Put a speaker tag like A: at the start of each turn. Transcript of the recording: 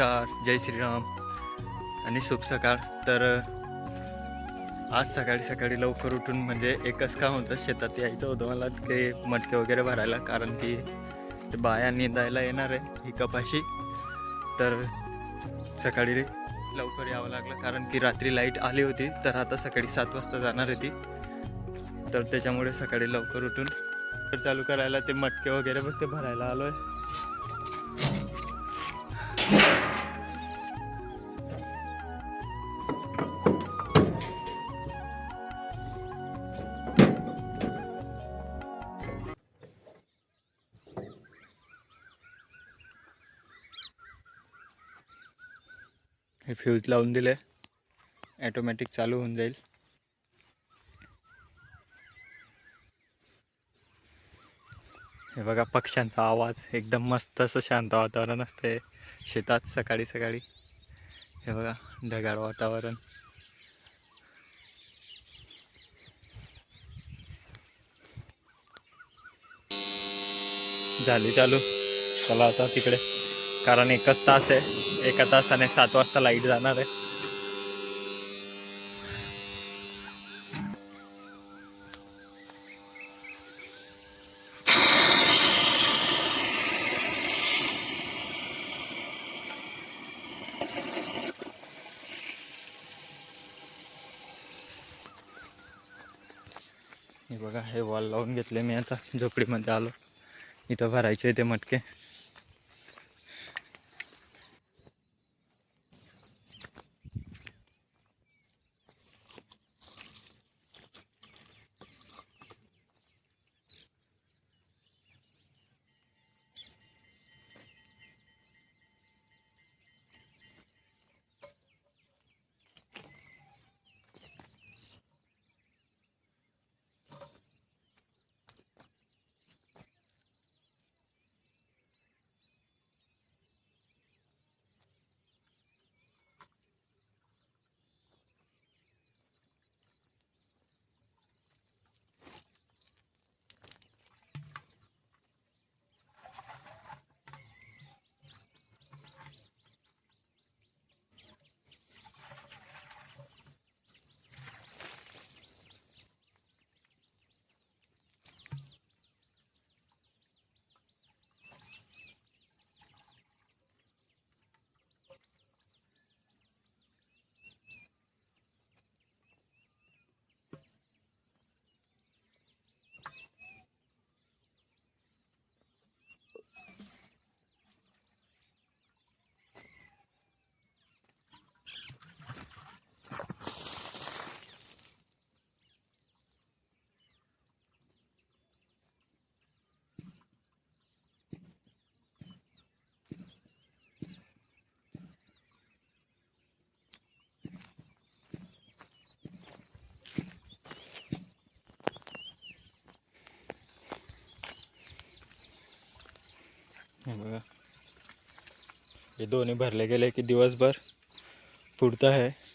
A: जय श्रीराम आणि शुभ सकाळ. तर आज सकाळी सकाळी लवकर उठून म्हणजे एकच काम होतं शेतात यायचं होतं मला ते मटके वगैरे भरायला कारण की ते बाया निंदायला येणार आहे ही कपाशी. तर सकाळी लवकर यावं लागलं कारण की रात्री लाइट आली होती तर आता सकाळी सात वाजता जाणार आहे ती. तर त्याच्यामुळे सकाळी लवकर उठून चालू करायला ते मटके वगैरे मग ते भरायला आलो आहे हे फ्यूज लावून दिले ॲटोमॅटिक चालू होऊन जाईल. हे बघा पक्ष्यांचा आवाज. एकदम मस्त असं शांत वातावरण असते शेतात सकाळी सकाळी. हे बघा ढगाळ वातावरण. झाली चालू. चला आता तिकडे. कारण एकच तास आहे. एका तासाने सात वाजता लाइट जाणार आहे. हे बघा हे वॉल लावून घेतले मी आता. झोपडीमध्ये आलो. इथं भरायचे ते मटके. बघा. हे दोन्ही भरले गेले की दिवसभर पुरतं आहे.